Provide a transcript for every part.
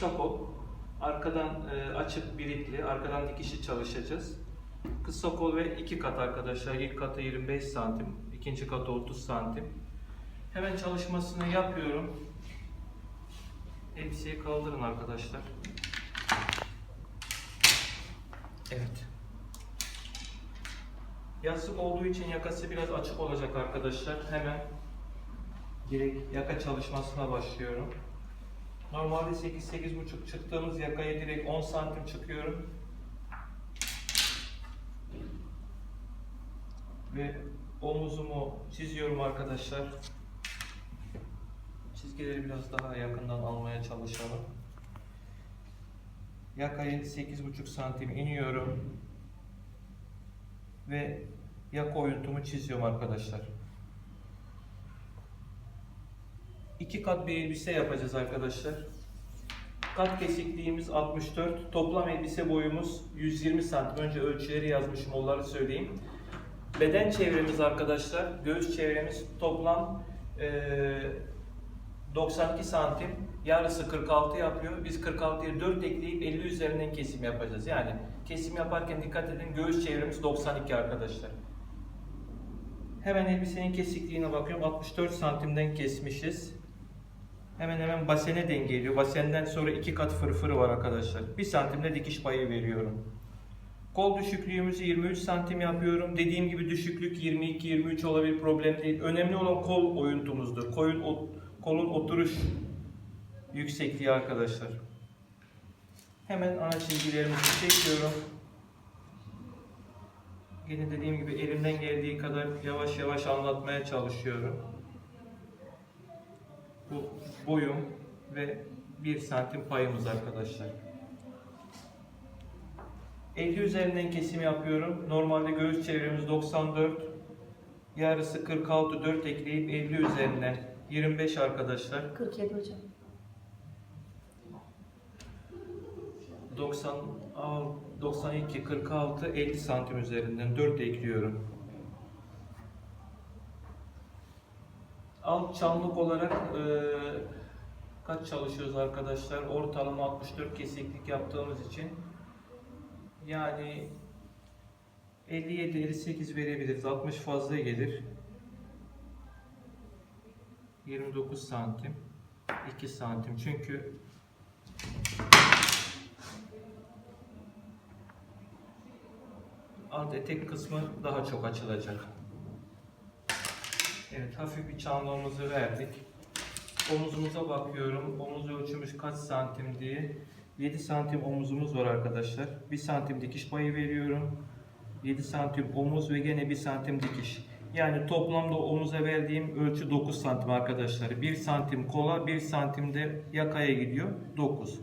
kısa. Arkadan e, açık birikli, arkadan dikişi çalışacağız. Kısa kol ve iki kat arkadaşlar. İlk katı 25 santim, ikinci katı 30 santim. Hemen çalışmasını yapıyorum. Elbiseyi kaldırın arkadaşlar. Evet. Yastık olduğu için yakası biraz açık olacak arkadaşlar. Hemen direkt yaka çalışmasına başlıyorum. Normalde 8-8,5 çıktığımız yakaya direkt 10 santim çıkıyorum. Ve omuzumu çiziyorum arkadaşlar. Çizgileri biraz daha yakından almaya çalışalım. Yakayı 8,5 santim iniyorum. Ve yaka oyuntumu çiziyorum arkadaşlar. İki kat bir elbise yapacağız arkadaşlar. Kat kesikliğimiz 64. Toplam elbise boyumuz 120 santim. Önce ölçüleri yazmışım onları söyleyeyim. Beden çevremiz arkadaşlar, göğüs çevremiz toplam eee 92 santim. Yarısı 46 yapıyor. Biz 46'ya 4 ekleyip 50 üzerinden kesim yapacağız. Yani kesim yaparken dikkat edin göğüs çevremiz 92 arkadaşlar. Hemen elbisenin kesikliğine bakıyorum. 64 santimden kesmişiz. Hemen hemen basene dengeliyor. Basenden sonra iki kat fırfırı var arkadaşlar. 1 santimde dikiş payı veriyorum. Kol düşüklüğümüzü 23 santim yapıyorum. Dediğim gibi düşüklük 22-23 olabilir problem değil. Önemli olan kol oyuntumuzdur. Kolun, o- kolun oturuş yüksekliği arkadaşlar. Hemen ana çizgilerimizi çekiyorum. Yine dediğim gibi elimden geldiği kadar yavaş yavaş anlatmaya çalışıyorum. Bu boyum ve 1 santim payımız arkadaşlar. 50 üzerinden kesim yapıyorum. Normalde göğüs çevremiz 94. Yarısı 46 4 ekleyip 50 üzerinden 25 arkadaşlar. 47 hocam. 90 al- 92 46 50 santim üzerinden 4 ekliyorum. Alt çamlık olarak eee, kaç çalışıyoruz arkadaşlar? Ortalama 64 kesiklik yaptığımız için yani 57-58 verebiliriz. 60 fazla gelir. 29 santim. 2 santim. Çünkü alt etek kısmı daha çok açılacak. Evet, hafif bir çanlamamızı verdik. Omuzumuza bakıyorum. Omuz ölçümüz kaç santim diye. 7 santim omuzumuz var arkadaşlar. 1 santim dikiş payı veriyorum. 7 santim omuz ve gene 1 santim dikiş. Yani toplamda omuza verdiğim ölçü 9 santim arkadaşlar. 1 santim kola, 1 santim de yakaya gidiyor. 9.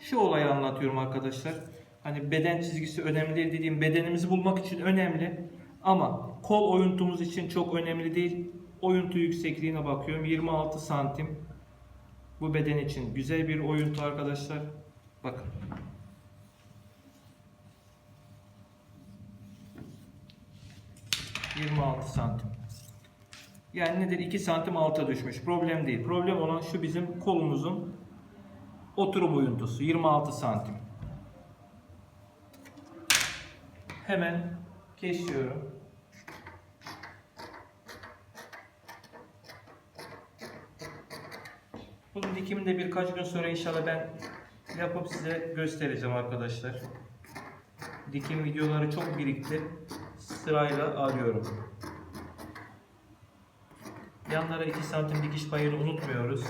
Şu olayı anlatıyorum arkadaşlar. Hani beden çizgisi önemli değil dediğim bedenimizi bulmak için önemli. Ama kol oyuntumuz için çok önemli değil. Oyuntu yüksekliğine bakıyorum. 26 santim. Bu beden için güzel bir oyuntu arkadaşlar. Bakın. ...26 santim. Yani nedir? 2 santim alta düşmüş. Problem değil. Problem olan şu bizim kolumuzun oturum oyuntusu. 26 santim. Hemen kesiyorum. Bunun dikimini de birkaç gün sonra inşallah ben yapıp size göstereceğim arkadaşlar. Dikim videoları çok birikti. Sırayla arıyorum. Yanlara 2 santim dikiş payını unutmuyoruz.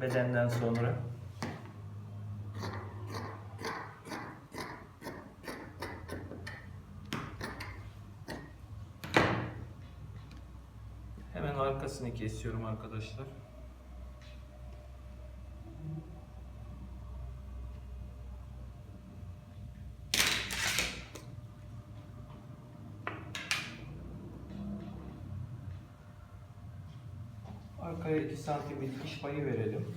Bedenden sonra. Hemen arkasını kesiyorum arkadaşlar. santim bir dikiş payı verelim.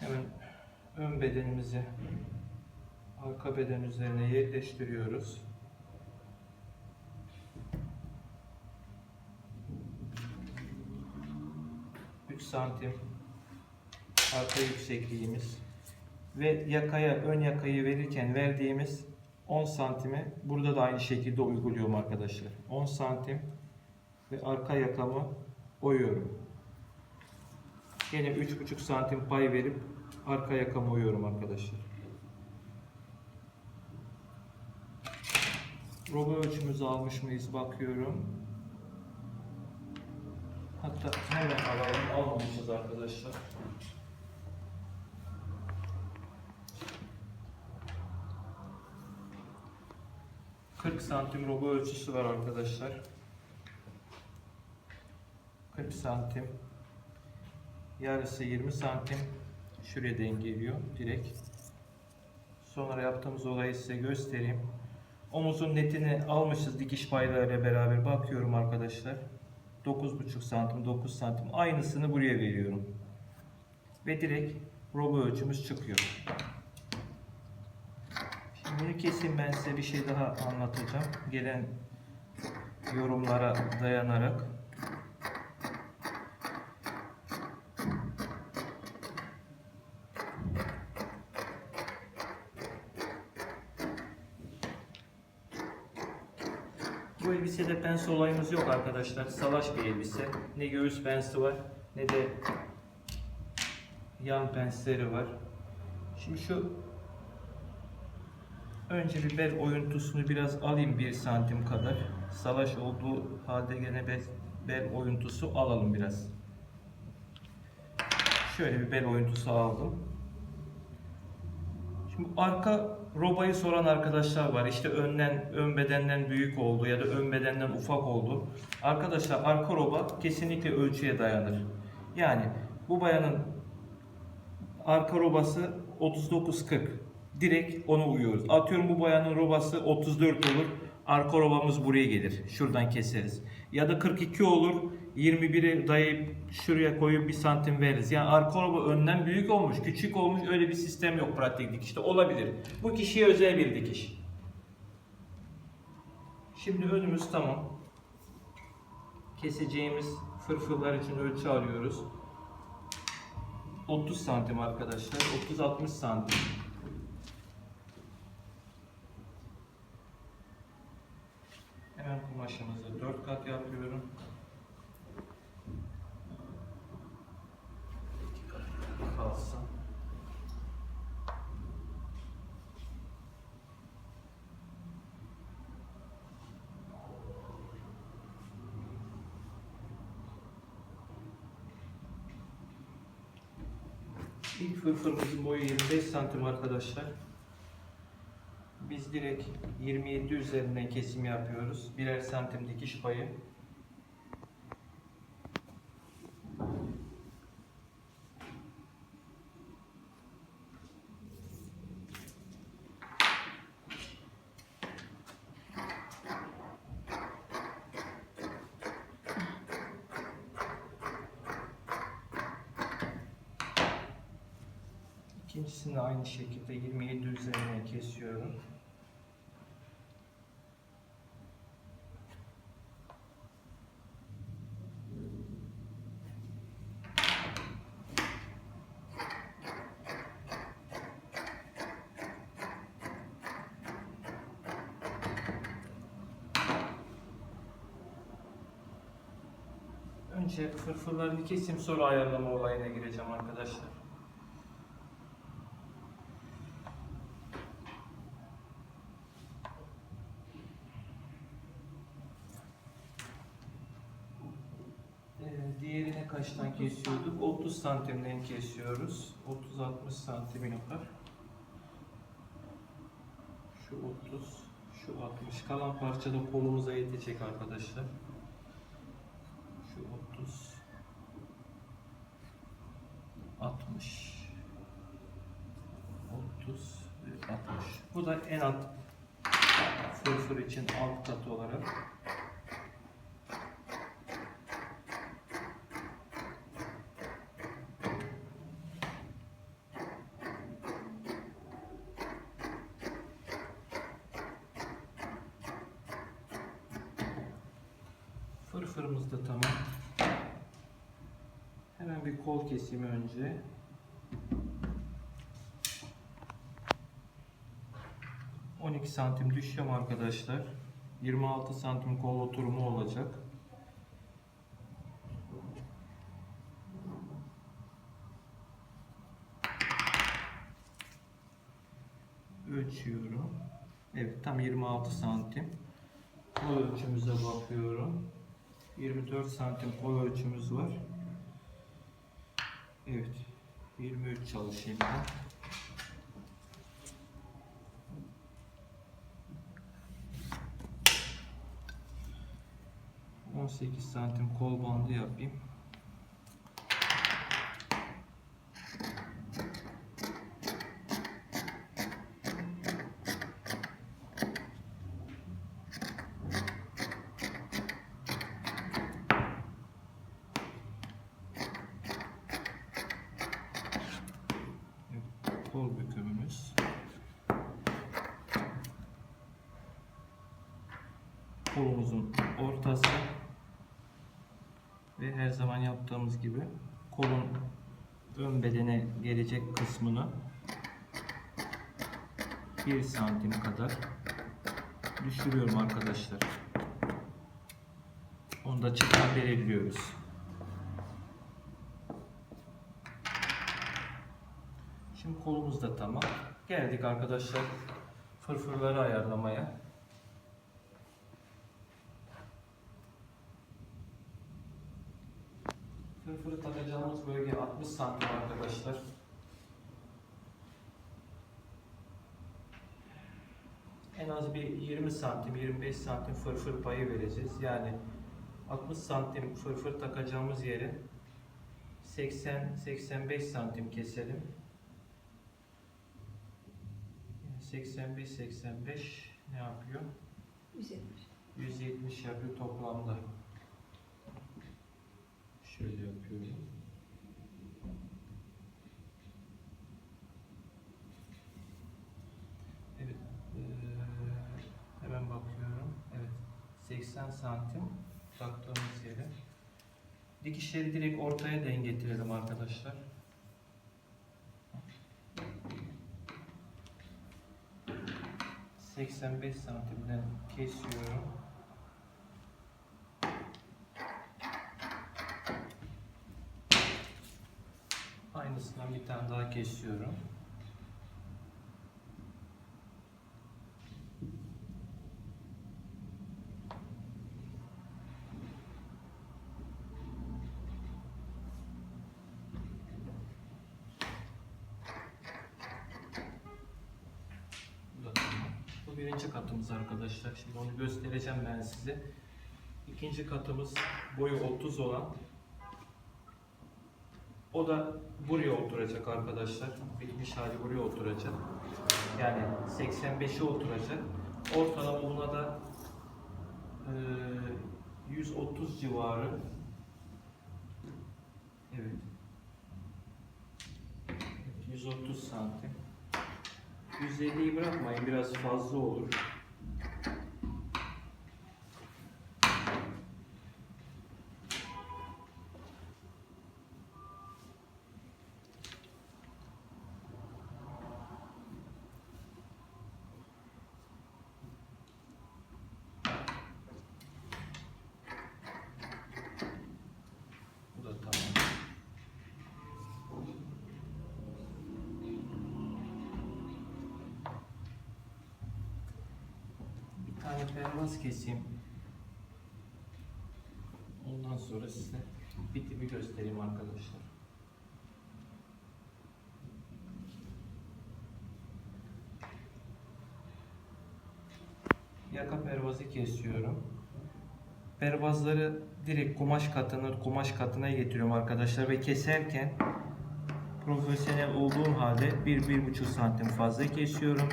Hemen ön bedenimizi arka beden üzerine yerleştiriyoruz. Üç santim arka yüksekliğimiz ve yakaya ön yakayı verirken verdiğimiz 10 santimi burada da aynı şekilde uyguluyorum arkadaşlar. 10 santim ve arka yakamı oyuyorum. Yine 3,5 santim pay verip arka yakamı oyuyorum arkadaşlar. Robo ölçümüzü almış mıyız bakıyorum. Hatta hemen alalım. Almamışız arkadaşlar. ...40 santim robo ölçüsü var arkadaşlar. 40 santim. Yarısı 20 santim. Şuraya dengeliyor direkt. Sonra yaptığımız olayı size göstereyim. Omuzun netini almışız dikiş paylarıyla beraber bakıyorum arkadaşlar. 9,5 santim, 9 santim aynısını buraya veriyorum. Ve direkt robo ölçümüz çıkıyor. Bunu kesin ben size bir şey daha anlatacağım. Gelen yorumlara dayanarak. Bu elbisede pens olayımız yok arkadaşlar. Salaş bir elbise. Ne göğüs pensi var ne de yan pensleri var. Şimdi şu önce bir bel oyuntusunu biraz alayım bir santim kadar. Salaş olduğu halde gene bel oyuntusu alalım biraz. Şöyle bir bel oyuntusu aldım. Şimdi arka robayı soran arkadaşlar var. İşte önden ön bedenden büyük oldu ya da ön bedenden ufak oldu. Arkadaşlar arka roba kesinlikle ölçüye dayanır. Yani bu bayanın arka robası 39-40. Direkt ona uyuyoruz. Atıyorum bu bayanın robası 34 olur. Arka robamız buraya gelir. Şuradan keseriz. Ya da 42 olur. 21'i dayayıp şuraya koyup bir santim veririz. Yani arka roba önden büyük olmuş, küçük olmuş öyle bir sistem yok pratik dikişte. Olabilir. Bu kişiye özel bir dikiş. Şimdi önümüz tamam. Keseceğimiz fırfırlar için ölçü alıyoruz. 30 santim arkadaşlar. 30-60 santim. Hemen kumaşımızı 4 kat yapıyorum. Kalsın. İlk fırfırımızın boyu 25 santim arkadaşlar. Direkt 27 üzerinden kesim yapıyoruz. Birer santim dikiş payı. İkincisini aynı şekilde 27 üzerinden kesiyorum. Önce fırfırlarını keseyim sonra ayarlama olayına gireceğim arkadaşlar. Diğerine kaçtan kesiyorduk? 30 santimden kesiyoruz. 30-60 santim yapar. Şu 30, şu 60. Kalan parça da kolumuza yetecek arkadaşlar. Şu 30, 60, 30 ve 60. Bu da en alt fırfır için alt kat olarak. Fırfırımız da tamam. Hemen bir kol kesimi önce. ...12 santim düşeceğim arkadaşlar. 26 santim kol oturumu olacak. Ölçüyorum. Evet tam 26 santim. Kol ölçümüze bakıyorum. 24 santim kol ölçümüz var. Evet. 23 çalışayım ben. On sekiz santim kol bandı yapayım. Kol bükümümüz. Kolumuzun ortası ve her zaman yaptığımız gibi kolun ön bedene gelecek kısmını 1 santim kadar düşürüyorum arkadaşlar. Onu da çıkan belirliyoruz. Şimdi kolumuz da tamam. Geldik arkadaşlar fırfırları ayarlamaya. Fırfırı takacağımız bölge 60 santim arkadaşlar. En az bir 20 santim, 25 santim fırfır payı vereceğiz. Yani 60 santim fırfır takacağımız yere 80-85 santim keselim. 85-85 ne yapıyor? 170. 170 yapıyor toplamda. Evet. hemen bakıyorum. Evet. 80 santim taktığımız yere. Dikişleri direkt ortaya denk getirelim arkadaşlar. ...85 santimden kesiyorum. Aynısından bir tane daha kesiyorum. Birinci katımız arkadaşlar. Şimdi onu göstereceğim ben size. İkinci katımız boyu 30 olan o da buraya oturacak arkadaşlar. Bitmiş hali buraya oturacak. Yani 85'e oturacak. Ortalama buna da eee, 130 civarı. Evet, 130 santim. 150'yi bırakmayın biraz fazla olur. Bir pervaz keseyim. Ondan sonra size bitimi göstereyim arkadaşlar. Yaka pervazı kesiyorum. Pervazları direkt kumaş katını kumaş katına getiriyorum arkadaşlar ve keserken profesyonel olduğum halde 1-1,5 santim fazla kesiyorum.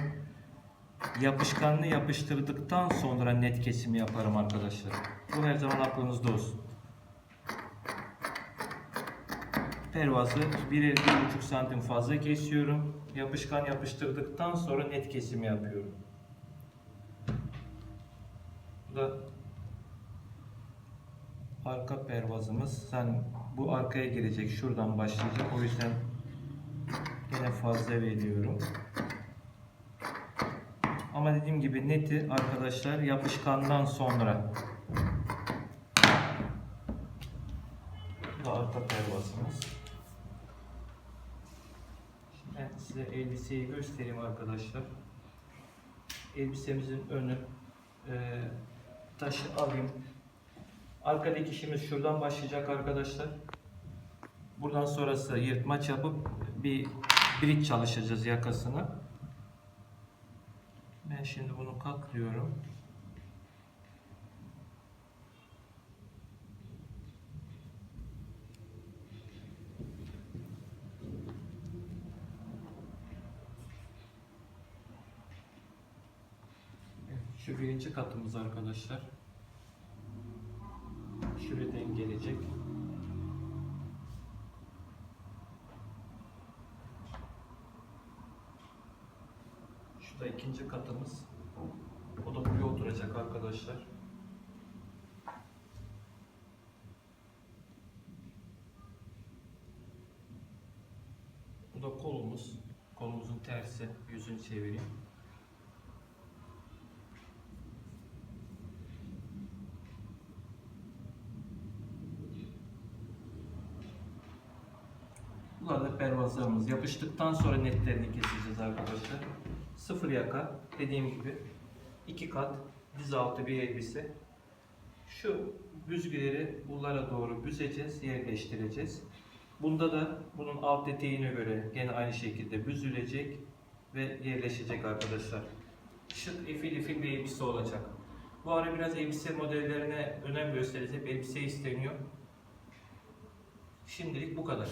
Yapışkanını yapıştırdıktan sonra net kesimi yaparım arkadaşlar. Bu her zaman aklınızda olsun. Pervazı 1-1,5 santim fazla kesiyorum. Yapışkan yapıştırdıktan sonra net kesimi yapıyorum. Bu da arka pervazımız. Sen bu arkaya girecek. Şuradan başlayacak. O yüzden yine fazla veriyorum. Ama dediğim gibi neti arkadaşlar yapışkandan sonra Bu da arka pervazımız. Şimdi ben size elbiseyi göstereyim arkadaşlar. Elbisemizin önü e, taşı alayım. Arkadaki işimiz şuradan başlayacak arkadaşlar. Buradan sonrası yırtmaç yapıp bir bridge çalışacağız yakasını. Ben şimdi bunu katlıyorum. Şu birinci katımız arkadaşlar. Şuradan gelecek. Şu da ikinci katımız. O da buraya oturacak arkadaşlar. Bu da kolumuz. Kolumuzun tersi. Yüzünü çevireyim. Bunlar da pervazlarımız. Yapıştıktan sonra netlerini keseceğiz arkadaşlar. Sıfır yaka dediğim gibi iki kat diz altı bir elbise. Şu büzgüleri bunlara doğru büzeceğiz, yerleştireceğiz. Bunda da bunun alt eteğine göre gene aynı şekilde büzülecek ve yerleşecek arkadaşlar. Şık ifil ifil bir elbise olacak. Bu ara biraz elbise modellerine önem göstereceğiz. Elbise isteniyor. Şimdilik bu kadar.